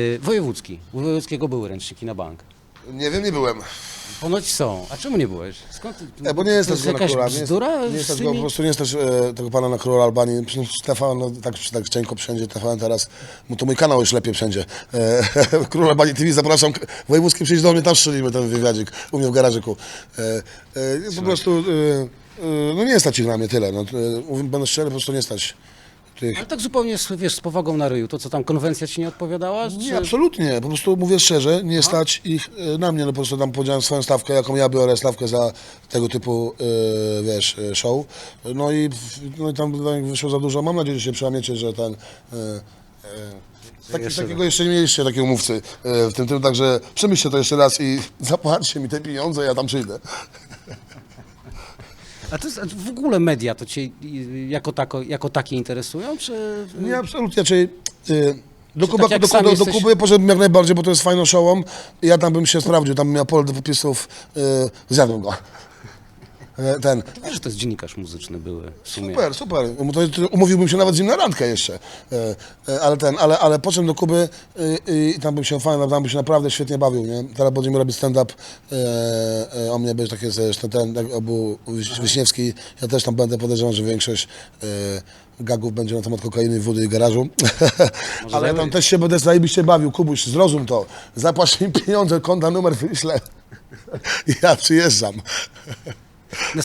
Y, Wojewódzki. U Wojewódzkiego były ręczniki na bank. Nie wiem, nie byłem. Ponoć są. A czemu nie byłeś? Skąd? ty- E, bo nie jest to jest jakaś króla. Nie jest, bzdura nie jest z też go, po tymi... prostu nie jest też e, tego pana na króla Albanii. Przecież Stefan, no, tak, tak cienko wszędzie, TVN teraz, mu to mój kanał już lepiej wszędzie. E, Król Albanii TV, zapraszam. Wojewódzki przyjdź do mnie, tam strzelimy ten wywiadzik u mnie w garażyku. E, e, jest po prostu, e, e, no nie stać ich na mnie tyle. No, e, mówię, będę szczery, po prostu nie stać tych Ale tak zupełnie, wiesz, z powagą na ryju. To co tam, konwencja ci nie odpowiadała? Nie, Czy... absolutnie. Po prostu mówię szczerze, nie stać ich e, na mnie. No po prostu tam powiedziałem swoją stawkę, jaką ja biorę stawkę za tego typu, e, wiesz, e, show. No i, w- no i tam dla nich wyszło za dużo. Mam nadzieję, że się przełamiecie, że ten... E, e, taki, Jeszcze takiego jeszcze nie mieliście, takiego mówcy e, w tym tym, także przemyślcie to jeszcze raz i zapłaćcie mi te pieniądze, ja tam przyjdę. A to jest, a w ogóle media to cię jako, tako, jako takie interesują, czy... Nie, absolutnie. Y, do, Czy Kuba, tak do, do, do jesteś- Kuby poszedłbym jak najbardziej, bo to jest fajną shową. Ja tam bym się sprawdził, tam miał pole do wypisów, y, zjadłem go. E, Ten. To wiesz, że to jest dziennikarz muzyczny były w sumie. Super, super. Um- To, to umówiłbym się nawet z nim na randkę jeszcze. E, e, Ale ten, ale, ale poszedłem do Kuby y, i tam bym się fajnie, tam bym się naprawdę świetnie bawił, nie? Teraz będziemy robić stand-up e, e, o mnie, będzie takie zresztą ten, obu Wiś- Wiśniewski. Ja też tam będę, podejrzewam, że większość e, gagów będzie na temat kokainy, wody i garażu. ale ja tam też się będę zajebiście bawił. Kubuś, zrozum to. Zapłać mi pieniądze, konta, numer wyślę. Ja przyjeżdżam.